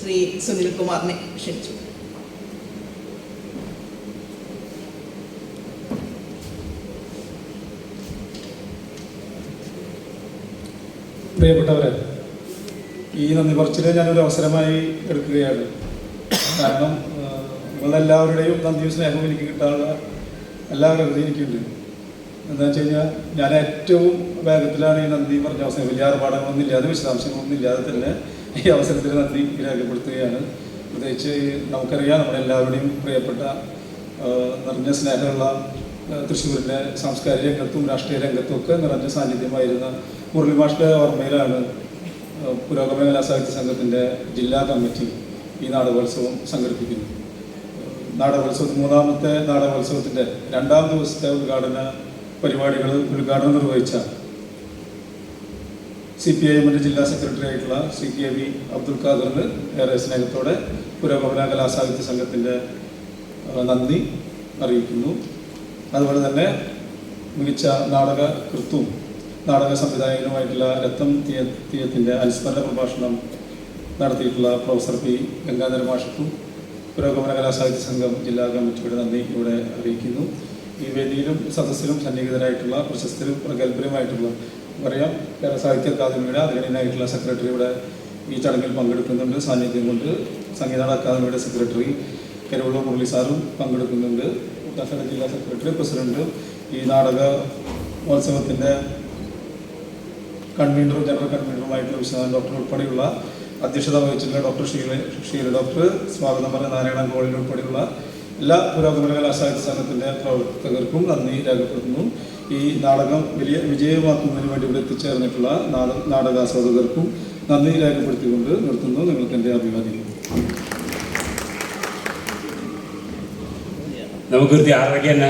ശ്രീ സുനിൽ കുമാറിനെ ക്ഷണിച്ചു. പ്രിയപ്പെട്ടവരെ ഈ നന്ദി പറച്ചിൽ ഞാനൊരു അവസരമായി എടുക്കുകയാണ്. കാരണം നിങ്ങളെല്ലാവരുടെയും നന്ദിയും സ്നേഹവും എനിക്ക് കിട്ടാനുള്ള എല്ലാവരും എനിക്കുണ്ട്. എന്താ വെച്ച് കഴിഞ്ഞാൽ ഞാൻ ഏറ്റവും വേഗത്തിലാണ് ഈ നന്ദി പറഞ്ഞ അവസരം. വലിയ ആർഭാടങ്ങളൊന്നും ഇല്ലാതെ വിശദാംശങ്ങളൊന്നും ഇല്ലാതെ തന്നെ ഈ അവസരത്തിൽ നന്ദി രേഖപ്പെടുത്തുകയാണ്. പ്രത്യേകിച്ച് നമുക്കറിയാം നമ്മുടെ എല്ലാവരുടെയും പ്രിയപ്പെട്ട നിറഞ്ഞ സ്നേഹമുള്ള തൃശ്ശൂരിന്റെ സാംസ്കാരിക രംഗത്തും രാഷ്ട്രീയ രംഗത്തും ഒക്കെ നിറഞ്ഞ സാന്നിധ്യമായിരുന്ന മുരളി മാഷിന്റെ ഓർമ്മയിലാണ് പുരോഗമന കലാ സാഹിത്യ സംഘത്തിന്റെ ജില്ലാ കമ്മിറ്റി ഈ നാടകോത്സവം സംഘടിപ്പിക്കുന്നത്. നാടകോത്സവത്തിൽ മൂന്നാമത്തെ നാടകോത്സവത്തിന്റെ രണ്ടാം ദിവസത്തെ ഉദ്ഘാടന പരിപാടികൾ ഉദ്ഘാടനം നിർവഹിച്ച സി പി ഐ എമ്മിന്റെ ജില്ലാ സെക്രട്ടറി ആയിട്ടുള്ള സി കെ വി അബ്ദുൽ ഖാദറിന് ഏറെ സ്നേഹത്തോടെ പുരോഗമന കലാസാഹിത്യ സംഘത്തിന്റെ നന്ദി അറിയിക്കുന്നു. അതുപോലെ തന്നെ മികച്ച നാടക കൃത്തും നാടക സംവിധായകനുമായിട്ടുള്ള രത്തം തീയ തീയത്തിന്റെ അനുസ്മരണ പ്രഭാഷണം നടത്തിയിട്ടുള്ള പ്രൊഫസർ പി ഗംഗാധര മാഷക്കും പുരോഗമന കലാസാഹിത്യ സംഘം ജില്ലാ കമ്മിറ്റിയുടെ നന്ദി ഇവിടെ അറിയിക്കുന്നു. ഈ വേദിയിലും സദസ്സിലും സന്നിഹിതരായിട്ടുള്ള പ്രശസ്തരും പ്രഗത്ഭരുമായിട്ടുള്ള പറയാം സാഹിത്യ അക്കാദമിയുടെ അഗ്രഹീനായിട്ടുള്ള സെക്രട്ടറി ഇവിടെ ഈ ചടങ്ങിൽ പങ്കെടുക്കുന്നുണ്ട്. സാന്നിധ്യം കൊണ്ട് സംഗീതാട അക്കാദമിയുടെ സെക്രട്ടറി കരുവള്ള മുരളി സാറും പങ്കെടുക്കുന്നുണ്ട്. ദക്ഷിണ ജില്ലാ സെക്രട്ടറി പ്രസിഡന്റ് ഈ നാടക മത്സവത്തിന്റെ കൺവീനറും ജനറൽ കൺവീനറുമായിട്ടുള്ള വിശ്വനാഥൻ ഡോക്ടർ ഉൾപ്പെടെയുള്ള അധ്യക്ഷത വഹിച്ചിട്ടുള്ള ഡോക്ടർ ഷീല ഷീല ഡോക്ടർ സ്വാഗതം പറഞ്ഞ നാരായണ ഗോളിൽ ഉൾപ്പെടെയുള്ള എല്ലാ പുരോഗമന കലാസാഹിത്യ സംഘത്തിന്റെ പ്രവർത്തകർക്കും നന്ദി രേഖപ്പെടുത്തുന്നു. ഈ നാടകം വലിയ വിജയമാക്കുന്നതിന് വേണ്ടി ഇവിടെ എത്തിച്ചേർന്നിട്ടുള്ള നാട നാടകാസ്വാദകർക്കും നന്ദി രേഖപ്പെടുത്തിക്കൊണ്ട് നിർത്തുന്നു. നിങ്ങൾക്ക് എന്റെ അഭിവാദ്യം നമുക്ക് ആറരയ്ക്ക് തന്നെ